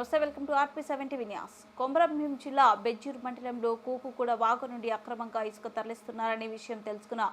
నమస్తే welcome to RP seventy Vinyas Komarambheem జిల్లా బెజ్జూరు మండలంలో కూకుగూడ వాగు నుండి అక్రమంగా ఇసుక తరలిస్తున్నారనే విషయం తెలుసుకున్న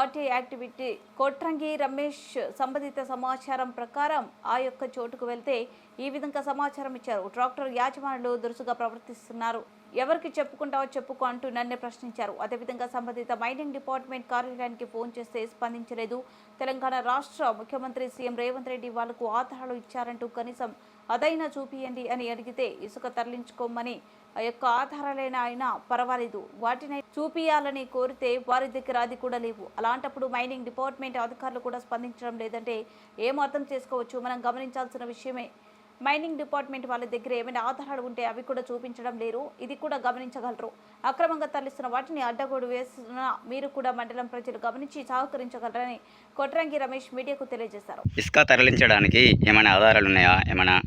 ఆర్టీ యాక్టివిటీ కొట్రంగి రమేష్ సంబంధిత సమాచారం ప్రకారం ఆ యొక్క చోటుకు వెళ్తే ఈ విధంగా సమాచారం ఇచ్చారు. ట్రాక్టర్ యాజమానులు దురుసుగా ప్రవర్తిస్తున్నారు. ఎవరికి చెప్పుకుంటావో చెప్పుకో అంటూ నన్ను ప్రశ్నించారు. అదేవిధంగా సంబంధిత మైనింగ్ డిపార్ట్మెంట్ కార్యాలయానికి ఫోన్ చేస్తే స్పందించలేదు. తెలంగాణ రాష్ట్ర ముఖ్యమంత్రి సీఎం రేవంత్ రెడ్డి వాళ్ళకు ఆధారాలు ఇచ్చారంటూ కనీసం అదైనా చూపియండి అని అడిగితే ఇసుక తరలించుకోమని. ఆ యొక్క ఆధారాలైనా అయినా పర్వాలేదు. వాటిని చూపియాలని కోరితే వారి దగ్గర అది కూడా లేవు. అలాంటప్పుడు మైనింగ్ డిపార్ట్మెంట్ అధికారులు కూడా స్పందించడం లేదంటే ఏం అర్థం చేసుకోవచ్చు? మనం గమనించాల్సిన విషయమే. మైనింగ్ డిపార్ట్మెంట్ వాళ్ళ దగ్గర ఏమైనా ఆధారాలు ఉంటే అవి కూడా చూపించడం లేరు. ఇది కూడా గమనించగలరు. అక్రమంగా తరలిస్తున్న వాటిని అడ్డగోడు వేస్తున్న మీరు కూడా మండలం ప్రజలు గమనించి సహకరించగలరని కొట్రంగి రమేష్ మీడియాకు తెలియజేశారు. ఇసుక తరలించడానికి ఏమైనా ఆధారాలు ఉన్నాయా? ఏమైనా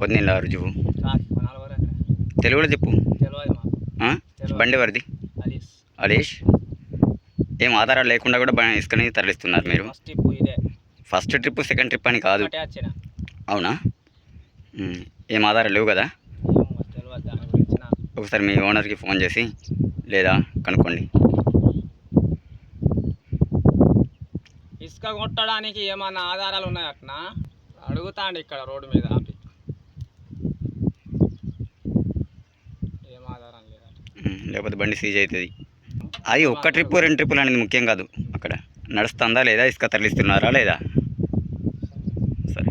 పొందిన రుజువు? తెలుగులో చెప్పు? బండి వరది అలీస్ హరీష్ ఏం ఆధారాలు లేకుండా కూడా ఇసుకని తరలిస్తున్నారు మీరు? ఫస్ట్ ట్రిప్ ఇదే. ఫస్ట్ ట్రిప్ సెకండ్ ట్రిప్ అని కాదు. అవునా. ఏం ఆధారాలు లేవు కదా? ఒకసారి మీ ఓనర్కి ఫోన్ చేసి లేదా కనుక్కోండి. ఇసుక కొట్టడానికి ఏమన్నా ఆధారాలు ఉన్నాయట్నా అడుగుతాండి ఇక్కడ రోడ్డు మీద ఆపి. ఏం ఆధారం ఉమ్. లేకపోతే బండి సీజ్ అవుతుంది అది ఒక్క ట్రిప్ రెండు ట్రిప్పులు అనేది ముఖ్యం కాదు. అక్కడ నడుస్తుందా లేదా? ఇసుక తరలిస్తున్నారా లేదా? సరే.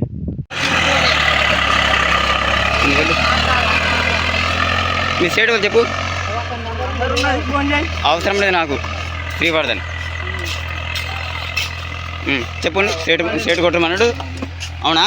మీ స్టేట్ వాళ్ళు చెప్పు. అవసరం లేదు నాకు. శ్రీవర్ధన్. ఉమ్, చెప్పండి స్టేట్ స్టేట్ కొట్టమన్నాడు. అవునా?